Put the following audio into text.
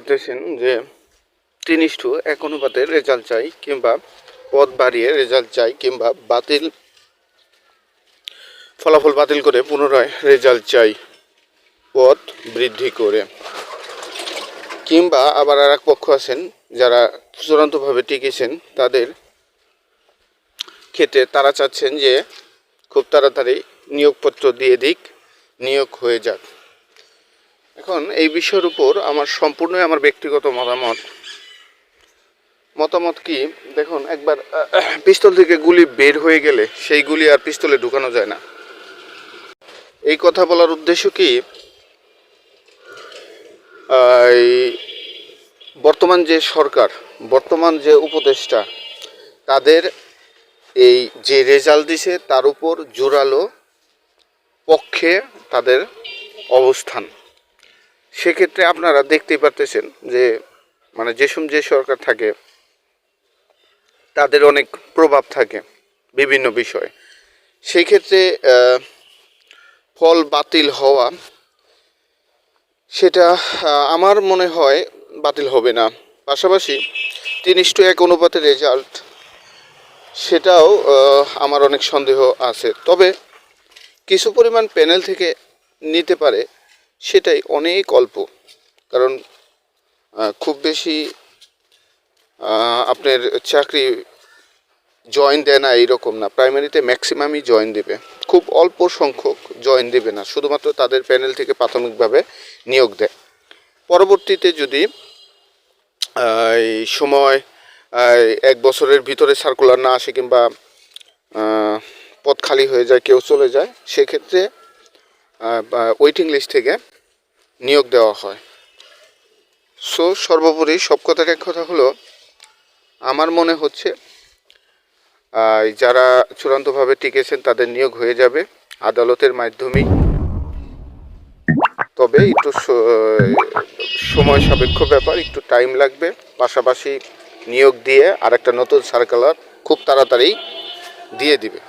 করতেছেন যে তিন এক অনুপাতে রেজাল্ট চাই কিংবা পদ বাড়িয়ে রেজাল্ট চাই কিংবা বাতিল, ফলাফল বাতিল করে পুনরায় রেজাল্ট চাই, পদ বৃদ্ধি করে। কিংবা আবার আর এক পক্ষ আছেন যারা চূড়ান্তভাবে টিকেছেন, তাদের ক্ষেত্রে তারা চাচ্ছেন যে খুব তাড়াতাড়ি নিয়োগপত্র দিয়ে দিক, নিয়োগ হয়ে যাক। এখন এই বিষয়ের উপর আমার সম্পূর্ণই আমার ব্যক্তিগত মতামত। মতামত কি? দেখুন, একবার পিস্তল থেকে গুলি বের হয়ে গেলে সেই গুলি আর পিস্তলে ঢুকানো যায় না। এই কথা বলার উদ্দেশ্য কি? বর্তমান যে সরকার, বর্তমান যে উপদেষ্টা, তাদের এই যে রেজাল্ট দিছে, তার উপর জোরালো পক্ষে তাদের অবস্থান। সেক্ষেত্রে আপনারা দেখতেই পারতেছেন যে মানে যেসব যে সরকার থাকে, তাদের অনেক প্রভাব থাকে বিভিন্ন বিষয়ে। সেই ক্ষেত্রে ফল বাতিল হওয়া, সেটা আমার মনে হয় বাতিল হবে না। পাশাপাশি তিন ইস্টু এক অনুপাতে রেজাল্ট সেটাও আমার অনেক সন্দেহ আছে। তবে কিছু পরিমাণ প্যানেল থেকে নিতে পারে সেটাই অনেক অল্প। কারণ খুব বেশি আপনার চাকরি জয়েন দেয় না এইরকম না। প্রাইমারিতে ম্যাক্সিমামই জয়েন দেবে। খুব অল্প সংখ্যক জয়েন দেবে না। শুধুমাত্র তাদের প্যানেল থেকে প্রাথমিকভাবে নিয়োগ দেয়। পরবর্তীতে যদি সময় এক বছরের ভিতরে সার্কুলার না আসে কিংবা পদ খালি হয়ে যায়, কেউ চলে যায়, সেক্ষেত্রে ওয়েটিং লিস্ট থেকে নিয়োগ দেওয়া হয়। সো সর্বোপরি সব কথার এক কথা হলো, আমার মনে হচ্ছে যারা চূড়ান্তভাবে টিকেছেন তাদের নিয়োগ হয়ে যাবে আদালতের মাধ্যমেই। তবে একটু সময় সাপেক্ষ ব্যাপার, একটু টাইম লাগবে। পাশাপাশি নিয়োগ দিয়ে আর একটা নতুন সার্কুলার খুব তাড়াতাড়ি দিয়ে দিবে।